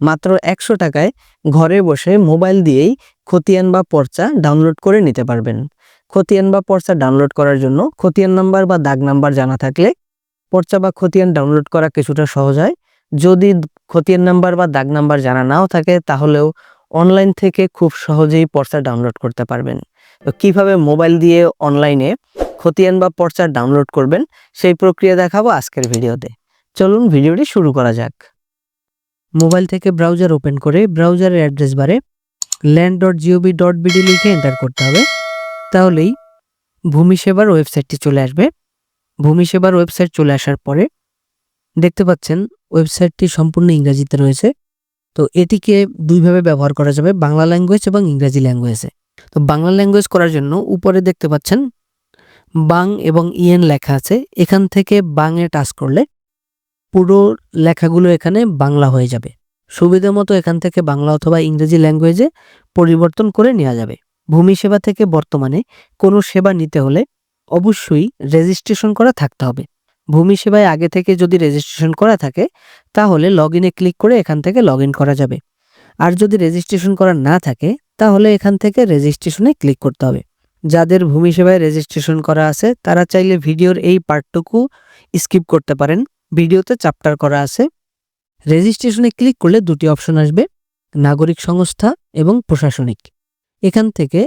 মাত্র একশো টাকায় ঘরে বসে মোবাইল দিয়েই খতিয়ান বা পর্চা ডাউনলোড করে নিতে পারবেন। খতিয়ান বা পর্চা ডাউনলোড করার জন্য খতিয়ান নাম্বার বা দাগ নাম্বার জানা থাকলে পর্চা বা খতিয়ান ডাউনলোড করা কিছুটা সহজ হয়। যদি খতিয়ান নাম্বার বা দাগ নাম্বার জানা নাও থাকে, তাহলেও অনলাইন থেকে খুব সহজেই পর্চা ডাউনলোড করতে পারবেন। তো কীভাবে মোবাইল দিয়ে অনলাইনে খতিয়ান বা পর্চা ডাউনলোড করবেন, সেই প্রক্রিয়া দেখাবো আজকের ভিডিওতে। চলুন ভিডিওটি শুরু করা যাক। মোবাইল থেকে ব্রাউজার ওপেন করে ব্রাউজারের অ্যাড্রেস বারে land dot G O V dot BD লিখে এন্টার করতে হবে। তাহলেই ভূমি সেবার ওয়েবসাইটটি চলে আসবে। ভূমি সেবার ওয়েবসাইট চলে আসার পরে দেখতে পাচ্ছেন ওয়েবসাইটটি সম্পূর্ণ ইংরাজিতে রয়েছে। তো এটিকে দুইভাবে ব্যবহার করা যাবে, বাংলা ল্যাঙ্গুয়েজ এবং ইংরাজি ল্যাঙ্গুয়েজে তো বাংলা ল্যাঙ্গুয়েজ করার জন্য উপরে দেখতে পাচ্ছেন বাং এবং ইএন লেখা আছে। এখান থেকে বাংয়ে টাচ করলে পুরো লেখাগুলো এখানে বাংলা হয়ে যাবে। সুবিধা মতো এখান থেকে বাংলা অথবা ইংরেজি ল্যাঙ্গুয়েজে পরিবর্তন করে নেওয়া যাবে। ভূমি সেবা থেকে বর্তমানে কোনো সেবা নিতে হলে অবশ্যই রেজিস্ট্রেশন করা থাকতে হবে। ভূমি সেবায় আগে থেকে যদি রেজিস্ট্রেশন করা থাকে, তাহলে লগ ইনে ক্লিক করে এখান থেকে লগ করা যাবে। আর যদি রেজিস্ট্রেশন করা না থাকে, তাহলে এখান থেকে রেজিস্ট্রেশনে ক্লিক করতে হবে। যাদের ভূমি সেবায় রেজিস্ট্রেশন করা আছে, তারা চাইলে ভিডিওর এই পার্টটুকু স্কিপ করতে পারেন। ভিডিওতে চ্যাপ্টার করা আছে। রেজিস্ট্রেশনে ক্লিক করলে দুটি অপশন আসবে, নাগরিক সংস্থা এবং প্রশাসনিক। এখান থেকে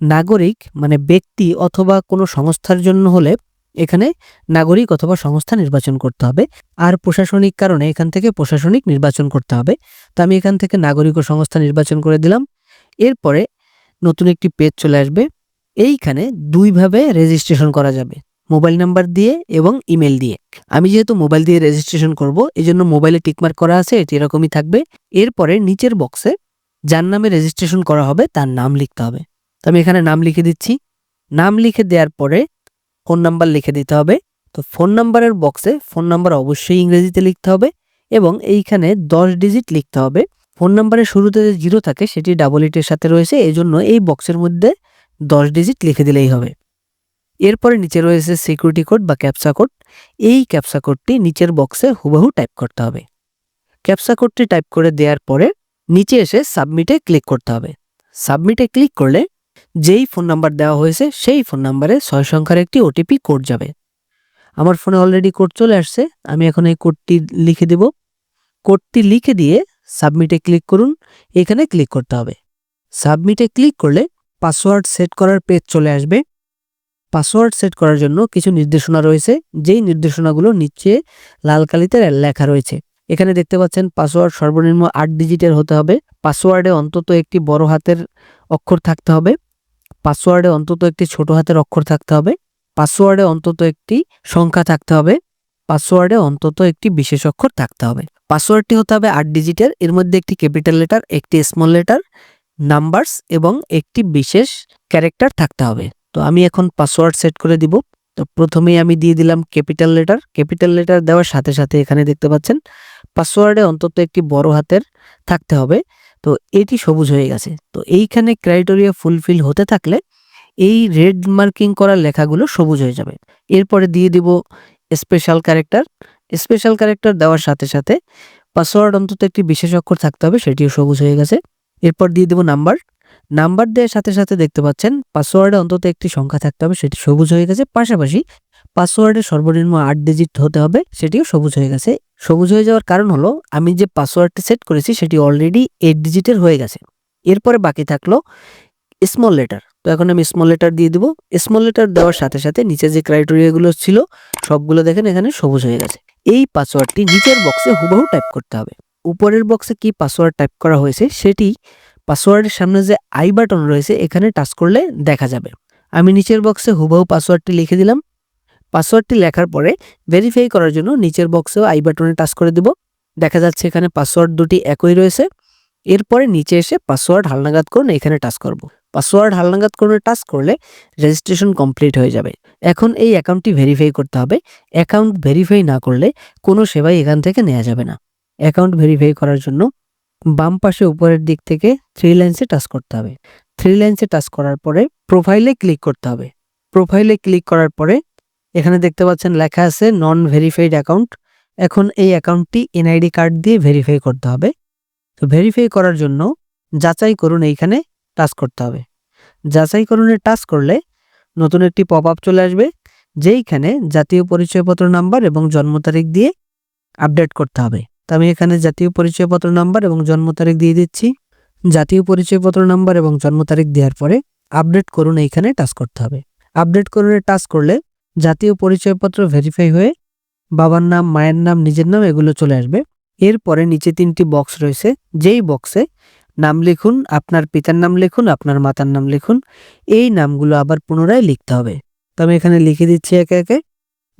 নাগরিক মানে ব্যক্তি অথবা কোনো সংস্থার জন্য হলে এখানে নাগরিক অথবা সংস্থা নির্বাচন করতে হবে। আর প্রশাসনিক কারণে এখান থেকে প্রশাসনিক নির্বাচন করতে হবে। তো আমি এখান থেকে নাগরিক ও সংস্থা নির্বাচন করে দিলাম। এরপরে নতুন একটি পেজ চলে আসবে। এইখানে দুইভাবে রেজিস্ট্রেশন করা যাবে। মোবাইল নাম্বার দিয়ে এবং ইমেল দিয়ে। আমি যেহেতু মোবাইল দিয়ে রেজিস্ট্রেশন করব এই জন্য মোবাইলে টিকমার্ক করা আছে, এটি এরকমই থাকবে। এরপরে নিচের বক্সে যার নামে রেজিস্ট্রেশন করা হবে, তার নাম লিখতে হবে। তো আমি এখানে নাম লিখে দিচ্ছি। নাম লিখে দেওয়ার পরে ফোন নাম্বার লিখে দিতে হবে। তো ফোন নাম্বারের বক্সে ফোন নাম্বার অবশ্যই ইংরেজিতে লিখতে হবে এবং এইখানে দশ ডিজিট লিখতে হবে। ফোন নাম্বারের শুরুতে যে জিরো থাকে, সেটি ডাবল এইটের সাথে রয়েছে এই জন্য এই বক্সের মধ্যে দশ ডিজিট লিখে দিলেই হবে। এরপরে নিচে রয়েছে সিকিউরিটি কোড বা ক্যাপসা কোড এই ক্যাপসা কোডটি নিচের বক্সে হুবহু টাইপ করতে হবে। ক্যাপসা কোডটি টাইপ করে দেওয়ার পরে নিচে এসে সাবমিটে ক্লিক করতে হবে। সাবমিটে ক্লিক করলে যেই ফোন নাম্বার দেওয়া হয়েছে সেই ফোন নাম্বারে ছয় সংখ্যার একটি ওটিপি কোড যাবে। আমার ফোনে অলরেডি কোড চলে আসছে, আমি এখন এই কোডটি লিখে দেব। কোডটি লিখে দিয়ে সাবমিটে ক্লিক করুন, এখানে ক্লিক করতে হবে। সাবমিটে ক্লিক করলে পাসওয়ার্ড সেট করার পেজ চলে আসবে। পাসওয়ার্ড সেট করার জন্য কিছু নির্দেশনা রয়েছে, যেই নির্দেশনাগুলো নিচে লাল কালিতে লেখা রয়েছে। এখানে দেখতে পাচ্ছেন পাসওয়ার্ড সর্বনিম্ন আট ডিজিটের হতে হবে। পাসওয়ার্ডে অন্তত একটি বড় হাতের অক্ষর থাকতে হবে। পাসওয়ার্ডে অন্তত একটি ছোট হাতের অক্ষর থাকতে হবে। পাসওয়ার্ডে অন্তত একটি সংখ্যা থাকতে হবে। পাসওয়ার্ডে অন্তত একটি বিশেষ অক্ষর থাকতে হবে। পাসওয়ার্ডটি হতে হবে আট ডিজিটের। এর মধ্যে একটি ক্যাপিটাল লেটার, একটি স্মল লেটার, নাম্বারস এবং একটি বিশেষ ক্যারেক্টার থাকতে হবে। তো আমি এখন পাসওয়ার্ড সেট করে দিব। তো প্রথমেই আমি দিয়ে দিলাম ক্যাপিটাল লেটার ক্যাপিটাল লেটার দেওয়ার সাথে সাথে এখানে দেখতে পাচ্ছেন পাসওয়ার্ডে অন্তত একটি বড় হাতের থাকতে হবে। তো এটি সবুজ হয়ে গেছে। তো এইখানে ক্রাইটেরিয়া ফুলফিল হতে থাকলে এই রেড মার্কিং করা লেখাগুলো সবুজ হয়ে যাবে। এরপরে দিয়ে দিব স্পেশাল ক্যারেক্টার স্পেশাল ক্যারেক্টার দেওয়ার সাথে সাথে পাসওয়ার্ড অন্তত একটি বিশেষ অক্ষর থাকতে হবে, সেটিও সবুজ হয়ে গেছে। এরপর দিয়ে দেব নাম্বার নাম্বার দেওয়ার সাথে সাথে দেখতে পাচ্ছেন পাসওয়ার্ডে অন্তত একটি সংখ্যা থাকতে হবে, সেটি সবুজ হয়ে গেছে। পাশাপাশি পাসওয়ার্ডের সর্বনিম্ন আট ডিজিট হতে হবে, সেটিও সবুজ হয়ে গেছে। সবুজ হয়ে যাওয়ার কারণ হলো, আমি যে পাসওয়ার্ডটি সেট করেছি, সেটি অলরেডি এইট ডিজিটের হয়ে গেছে। এরপরে বাকি থাকল স্মল লেটার তো এখন আমি স্মল লেটার দিয়ে দিব। স্মল লেটার দেওয়ার সাথে সাথে নিচে যে ক্রাইটেরিয়াগুলো ছিল, সবগুলো দেখেন এখানে সবুজ হয়ে গেছে। এই পাসওয়ার্ডটি নিচের বক্সে হুবহু টাইপ করতে হবে। উপরের বক্সে কি পাসওয়ার্ড টাইপ করা হয়েছে, সেটি পাসওয়ার্ডের সামনে যে আই বাটন রয়েছে, এখানে টাচ করলে দেখা যাবে। আমি নিচের বক্সে হুবহু পাসওয়ার্ডটি লিখে দিলাম। পাসওয়ার্ডটি লেখার পরে ভেরিফাই করার জন্য নিচের বক্সেও আই বাটনে টাচ করে দিব। দেখা যাচ্ছে এখানে পাসওয়ার্ড দুটি একই রয়েছে। এরপরে নিচে এসে পাসওয়ার্ড হালনাগাদ করুন, এখানে টাচ করব। পাসওয়ার্ড হালনাগাদ করে টাচ করলে রেজিস্ট্রেশন কমপ্লিট হয়ে যাবে। এখন এই অ্যাকাউন্টটি ভেরিফাই করতে হবে। অ্যাকাউন্ট ভেরিফাই না করলে কোনো সেবাই এখান থেকে নেওয়া যাবে না। অ্যাকাউন্ট ভেরিফাই করার জন্য বাম পাশে উপরের দিক থেকে থ্রি লাইন্সে টাচ করতে হবে। থ্রি লাইন্সে টাচ করার পরে প্রোফাইলে ক্লিক করতে হবে। প্রোফাইলে ক্লিক করার পরে এখানে দেখতে পাচ্ছেন লেখা আছে নন ভেরিফাইড অ্যাকাউন্ট এখন এই অ্যাকাউন্টটি এনআইডি কার্ড দিয়ে ভেরিফাই করতে হবে। তো ভেরিফাই করার জন্য যাচাই করুন এইখানে টাচ করতে হবে। যাচাই করুনে টাচ করলে নতুন একটি পপ আপ চলে আসবে, যেইখানে জাতীয় পরিচয়পত্র নাম্বার এবং জন্ম তারিখ দিয়ে আপডেট করতে হবে। তো আমি এখানে জাতীয় পরিচয়পত্র নাম্বার এবং জন্ম তারিখ দিয়ে দিচ্ছি। জাতীয় পরিচয়পত্র নাম্বার এবং জন্ম তারিখ দেওয়ার পরে আপডেট করুন এইখানে টাচ করতে হবে। আপডেট করুনে টাচ করলে জাতীয় পরিচয়পত্র ভেরিফাই হয়ে বাবার নাম, মায়ের নাম, নিজের নাম এগুলো চলে আসবে। এরপরে নিচে তিনটি বক্স রয়েছে। যেই বক্সে নাম লিখুন, আপনার পিতার নাম লিখুন, আপনার মাতার নাম লিখুন, এই নামগুলো আবার পুনরায় লিখতে হবে। তো আমি এখানে লিখে দিচ্ছি একে একে।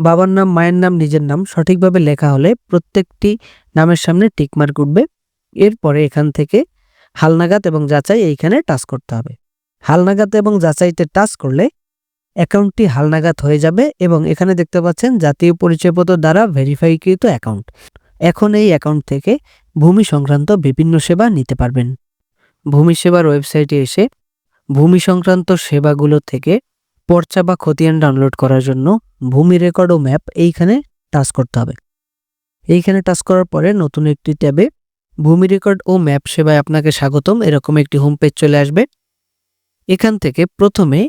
বাবার নাম, মায়ের নাম, নিজের নাম সঠিকভাবে লেখা হলে প্রত্যেকটি নামের সামনে টিকমার্ক উঠবে। এরপরে এখান থেকে হালনাগাদ এবং যাচাই এইখানে টাচ করতে হবে। হালনাগাদ এবং যাচাইতে টাচ করলে অ্যাকাউন্টটি হালনাগাদ হয়ে যাবে এবং এখানে দেখতে পাচ্ছেন জাতীয় পরিচয়পত্র দ্বারা ভেরিফাইকৃত অ্যাকাউন্ট। এখন এই অ্যাকাউন্ট থেকে ভূমি সংক্রান্ত বিভিন্ন সেবা নিতে পারবেন। ভূমি সেবার ওয়েবসাইটে এসে ভূমি সংক্রান্ত সেবাগুলো থেকে পর্চা বা খতিয়ান ডাউনলোড করার জন্য ভূমি রেকর্ড ও ম্যাপ এইখানে টাচ করতে হবে। এইখানে টাচ করার পরে নতুন একটি ট্যাবে ভূমি রেকর্ড ও ম্যাপ সেবায় আপনাকে স্বাগতম। এরকম একটি হোম পেজ চলে আসবে। এখান থেকে প্রথমে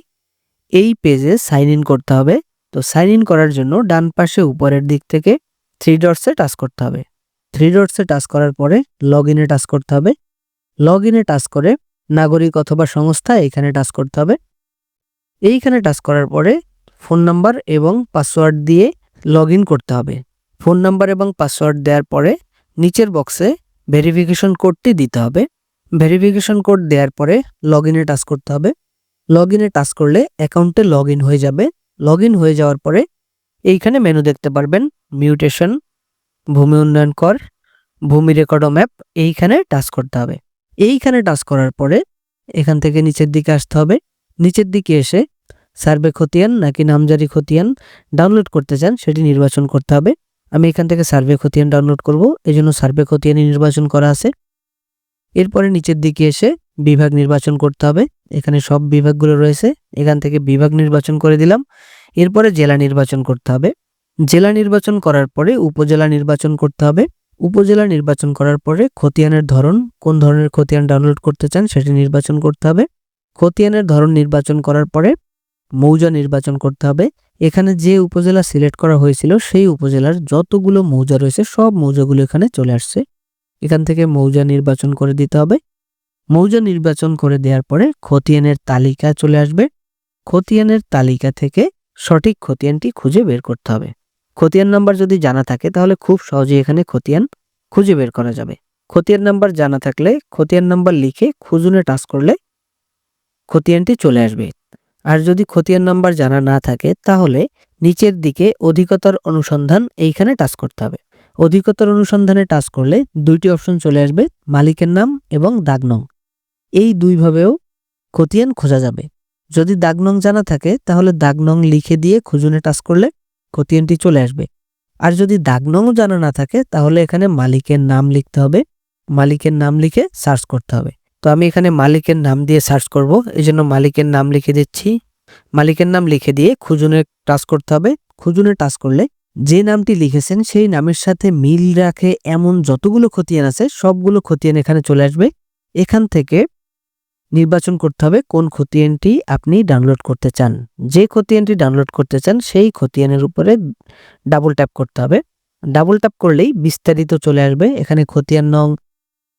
এই পেজে সাইন ইন করতে হবে। তো সাইন ইন করার জন্য ডান পাশে উপরের দিক থেকে থ্রি ডটসে টাচ করতে হবে। থ্রি ডটসে টাচ করার পরে লগ ইনে টাচ করতে হবে। লগ ইনে টাচ করে নাগরিক অথবা সংস্থা এখানে টাচ করতে হবে। এইখানে টাচ করার পরে ফোন নাম্বার এবং পাসওয়ার্ড দিয়ে লগ করতে হবে। ফোন নাম্বার এবং পাসওয়ার্ড দেওয়ার পরে নিচের বক্সে ভেরিফিকেশন কোডটি দিতে হবে। ভেরিফিকেশন কোড দেওয়ার পরে লগ ইনে টাচ করতে হবে। লগ ইনে টাচ করলে অ্যাকাউন্টে লগ হয়ে যাবে। লগ হয়ে যাওয়ার পরে এইখানে মেনু দেখতে পারবেন মিউটেশন ভূমি উন্নয়ন কর, ভূমি রেকর্ড ম্যাপ এইখানে টাচ করতে হবে। এইখানে টাচ করার পরে এখান থেকে নিচের দিকে আসতে হবে। নিচের দিকে এসে সার্ভে খতিয়ান নাকি নামজারি খতিয়ান ডাউনলোড করতে চান, সেটি নির্বাচন করতে হবে। আমি এখান থেকে সার্ভে খতিয়ান ডাউনলোড করব এই জন্য সার্ভে খতিয়ানই নির্বাচন করা আছে। এরপরে নিচের দিকে এসে বিভাগ নির্বাচন করতে হবে। এখানে সব বিভাগগুলো রয়েছে, এখান থেকে বিভাগ নির্বাচন করে দিলাম। এরপরে জেলা নির্বাচন করতে হবে। জেলা নির্বাচন করার পরে উপজেলা নির্বাচন করতে হবে। উপজেলা নির্বাচন করার পরে খতিয়ানের ধরন, কোন ধরনের খতিয়ান ডাউনলোড করতে চান, সেটি নির্বাচন করতে হবে। খতিয়ানের ধরন নির্বাচন করার পরে মৌজা নির্বাচন করতে হবে। এখানে যে উপজেলা সিলেক্ট করা হয়েছিল, সেই উপজেলার যতগুলো মৌজা রয়েছে, সব মৌজাগুলো এখানে চলে আসছে। এখান থেকে মৌজা নির্বাচন করে দিতে হবে। মৌজা নির্বাচন করে দেওয়ার পরে খতিয়ানের তালিকা চলে আসবে। খতিয়ানের তালিকা থেকে সঠিক খতিয়ানটি খুঁজে বের করতে হবে। খতিয়ান নাম্বার যদি জানা থাকে, তাহলে খুব সহজেই এখানে খতিয়ান খুঁজে বের করা যাবে। খতিয়ান নাম্বার জানা থাকলে খতিয়ান নাম্বার লিখে খুঁজুনে টাচ করলে খতিয়ানটি চলে আসবে। আর যদি খতিয়ান নাম্বার জানা না থাকে, তাহলে নিচের দিকে অধিকতর অনুসন্ধান এইখানে টাচ করতে হবে। অধিকতর অনুসন্ধানে টাচ করলে দুইটি অপশন চলে আসবে, মালিকের নাম এবং দাগনং এই দুইভাবেও খতিয়ান খোঁজা যাবে। যদি দাগনং জানা থাকে, তাহলে দাগনং লিখে দিয়ে খুঁজুনে টাচ করলে খতিয়ানটি চলে আসবে। আর যদি দাগনং জানা না থাকে, তাহলে এখানে মালিকের নাম লিখতে হবে। মালিকের নাম লিখে সার্চ করতে হবে। তো আমি এখানে মালিকের নাম দিয়ে সার্চ করব। এই জন্য মালিকের নাম লিখে দিচ্ছি। মালিকের নাম লিখে দিয়ে খুঁজুনে টাচ করতে হবে। খুঁজুনে টাচ করলে যে নামটি লিখেছেন সেই নামের সাথে মিল রাখে এমন যতগুলো খতিয়ান আছে, সবগুলো খতিয়ান এখানে চলে আসবে। এখান থেকে নির্বাচন করতে হবে কোন খতিয়ানটি আপনি ডাউনলোড করতে চান। যে খতিয়ানটি ডাউনলোড করতে চান, সেই খতিয়ানের উপরে ডাবল ট্যাপ করতে হবে। ডাবল ট্যাপ করলেই বিস্তারিত চলে আসবে। এখানে খতিয়ান নং,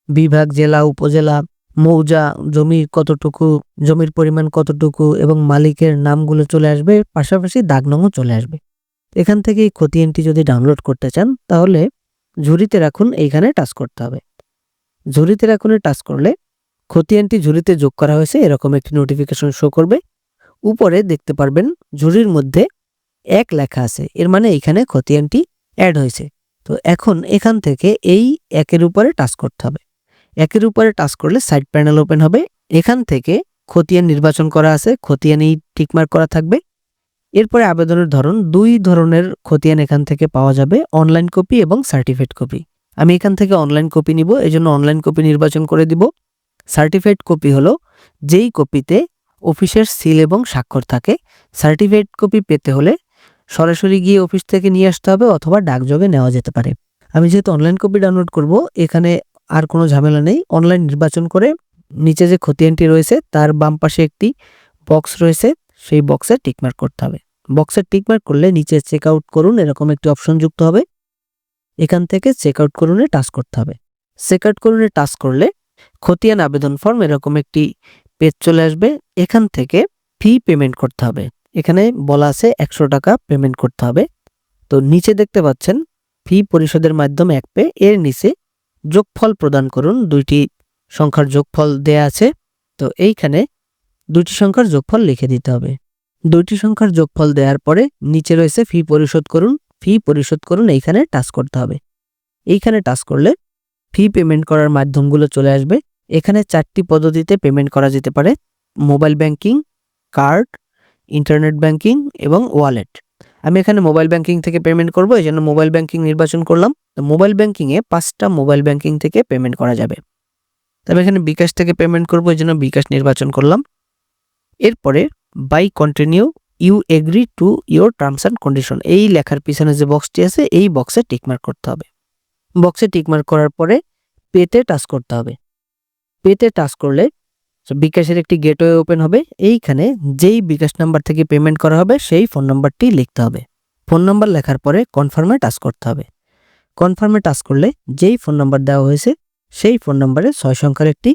বিভাগ, জেলা, উপজেলা মৌজা জমি কতটুকু, জমির পরিমাণ কতটুকু এবং মালিকের নামগুলো চলে আসবে, পাশাপাশি দাগ চলে আসবে। এখান থেকে এই খতিয়ানটি যদি ডাউনলোড করতে চান, তাহলে ঝুড়িতে রাখুন, এইখানে টাচ করতে হবে। ঝুড়িতে রাখুনে টাচ করলে খতিয়ানটি ঝুড়িতে যোগ করা হয়েছে, এরকম একটি নোটিফিকেশন শো করবে। উপরে দেখতে পারবেন, ঝুড়ির মধ্যে এক লেখা আছে, এর মানে এইখানে খতিয়ানটি অ্যাড হয়েছে। তো এখন এখান থেকে এই একের উপরে টাচ করতে হবে। একের উপরে টাচ করলে সাইড প্যানেল ওপেন হবে। এখান থেকে খতিয়ান নির্বাচন করা আছে, খতিয়ানই টিকমার্ক করা থাকবে। এরপরে আবেদনের ধরন, দুই ধরনের খতিয়ান এখান থেকে পাওয়া যাবে অনলাইন কপি এবং সার্টিফিকেট কপি আমি এখান থেকে অনলাইন কপি নিব, এজন্য অনলাইন কপি নির্বাচন করে দিব। সার্টিফিকেট কপি হলো যেই কপিতে অফিসের সিল এবং স্বাক্ষর থাকে। সার্টিফিকেট কপি পেতে হলে সরাসরি গিয়ে অফিস থেকে নিয়ে আসতে হবে অথবা ডাকযোগে নেওয়া যেতে পারে। আমি যেহেতু অনলাইন কপি ডাউনলোড করব, এখানে আর কোনো ঝামেলা নেই। অনলাইন নির্বাচন করে নিচে যে খতিয়ানটি রয়েছে, তার বাম পাশে একটি বক্স রয়েছে, সেই বক্সে টিকমার্ক করতে হবে। বক্সে টিকমার্ক করলে নিচে চেক আউট করুন, এরকম একটি অপশন যুক্ত হবে। এখান থেকে চেক আউট করুনে টাচ করতে হবে। চেক আউট করুনে টাচ করলে খতিয়ান আবেদন ফর্ম এরকম একটি পেজ চলে আসবে। এখান থেকে ফি পেমেন্ট করতে হবে। এখানে বলা আছে একশো টাকা পেমেন্ট করতে হবে। তো নিচে দেখতে পাচ্ছেন ফি পরিশোধের মাধ্যমে এক পে এর নিচে যোগফল প্রদান করুন, দুইটি সংখ্যার যোগফল দেয়া আছে, তো এইখানে দুইটি সংখ্যার যোগফল লিখে দিতে হবে। দুইটি সংখ্যার যোগফল দেওয়ার পরে নিচে রয়েছে ফি পরিশোধ করুন, ফি পরিশোধ করুন, এইখানে টাচ করতে হবে। এইখানে টাচ করলে ফি পেমেন্ট করার মাধ্যমগুলো চলে আসবে। এখানে চারটি পদ্ধতিতে পেমেন্ট করা যেতে পারে, mobile banking, card, internet banking এবং ওয়ালেট। আমি এখানে মোবাইল ব্যাংকিং থেকে পেমেন্ট করব, এই জন্য মোবাইল ব্যাংকিং নির্বাচন করলাম। তো মোবাইল ব্যাংকিংয়ে পাঁচটা মোবাইল ব্যাংকিং থেকে পেমেন্ট করা যাবে। তবে এখানে বিকাশ থেকে পেমেন্ট করব, এই জন্য বিকাশ নির্বাচন করলাম। এরপরে by continue you agree to your terms and condition এই লেখার পিছনে যে বক্সটি আছে, এই বক্সে টিকমার্ক করতে হবে। বক্সে টিকমার্ক করার পরে পেতে টাচ করতে হবে। পেতে টাচ করলে বিকাশের একটি গেটওয়ে ওপেন হবে। এইখানে যেই বিকাশ নাম্বার থেকে পেমেন্ট করা হবে, সেই ফোন নাম্বারটি লিখতে হবে। ফোন নাম্বার লেখার পরে কনফার্মে টাচ করতে হবে। কনফার্মে টাচ করলে যেই ফোন নাম্বার দেওয়া হয়েছে, সেই ফোন নাম্বারে ছয় সংখ্যার একটি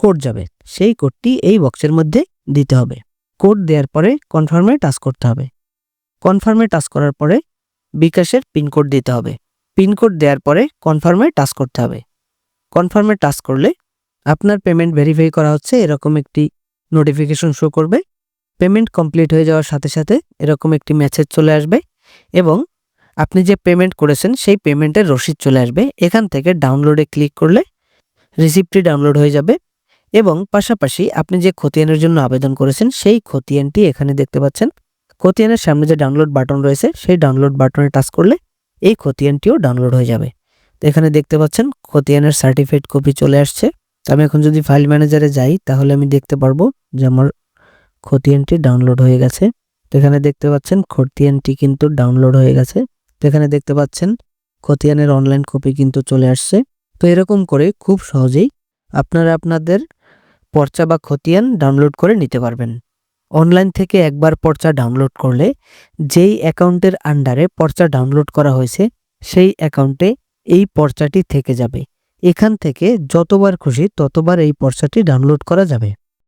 কোড যাবে। সেই কোডটি এই বক্সের মধ্যে দিতে হবে। কোড দেওয়ার পরে কনফার্মে টাচ করতে হবে। কনফার্মে টাচ করার পরে বিকাশের পিনকোড দিতে হবে। পিনকোড দেওয়ার পরে কনফার্মে টাচ করতে হবে। কনফার্মে টাচ করলে আপনার পেমেন্ট ভেরিফাই করা হচ্ছে, এরকম একটি নোটিফিকেশন শো করবে। পেমেন্ট কমপ্লিট হয়ে যাওয়ার সাথে সাথে এরকম একটি মেসেজ চলে আসবে এবং আপনি যে পেমেন্ট করেছেন, সেই পেমেন্টের রসিদ চলে আসবে। এখান থেকে ডাউনলোডে ক্লিক করলে রিসিপ্টটি ডাউনলোড হয়ে যাবে এবং পাশাপাশি আপনি যে খতিয়ানের জন্য আবেদন করেছেন, সেই খতিয়ানটি এখানে দেখতে পাচ্ছেন। খতিয়ানের সামনে যে ডাউনলোড বাটন রয়েছে, সেই ডাউনলোড বাটনে টাচ করলে এই খতিয়ানটিও ডাউনলোড হয়ে যাবে। তো এখানে দেখতে পাচ্ছেন, খতিয়ানের সার্টিফিকেট কপি চলে আসছে। তো আমি এখন যদি ফাইল ম্যানেজারে যাই, তাহলে আমি দেখতে পারব যে আমার খতিয়ানটি ডাউনলোড হয়ে গেছে। তো এখানে দেখতে পাচ্ছেন, খতিয়ানটি কিন্তু ডাউনলোড হয়ে গেছে। তো এখানে দেখতে পাচ্ছেন, খতিয়ানের অনলাইন কপি কিন্তু চলে আসছে। তো এরকম করে খুব সহজেই আপনারা আপনাদের পর্চা বা খতিয়ান ডাউনলোড করে নিতে পারবেন। অনলাইন থেকে একবার পর্চা ডাউনলোড করলে যেই অ্যাকাউন্টের আন্ডারে পর্চা ডাউনলোড করা হয়েছে, সেই অ্যাকাউন্টে এই পর্চাটি থেকে যাবে। এখান থেকে যতবার খুশি ততবার এই পর্চাটি ডাউনলোড করা যাবে।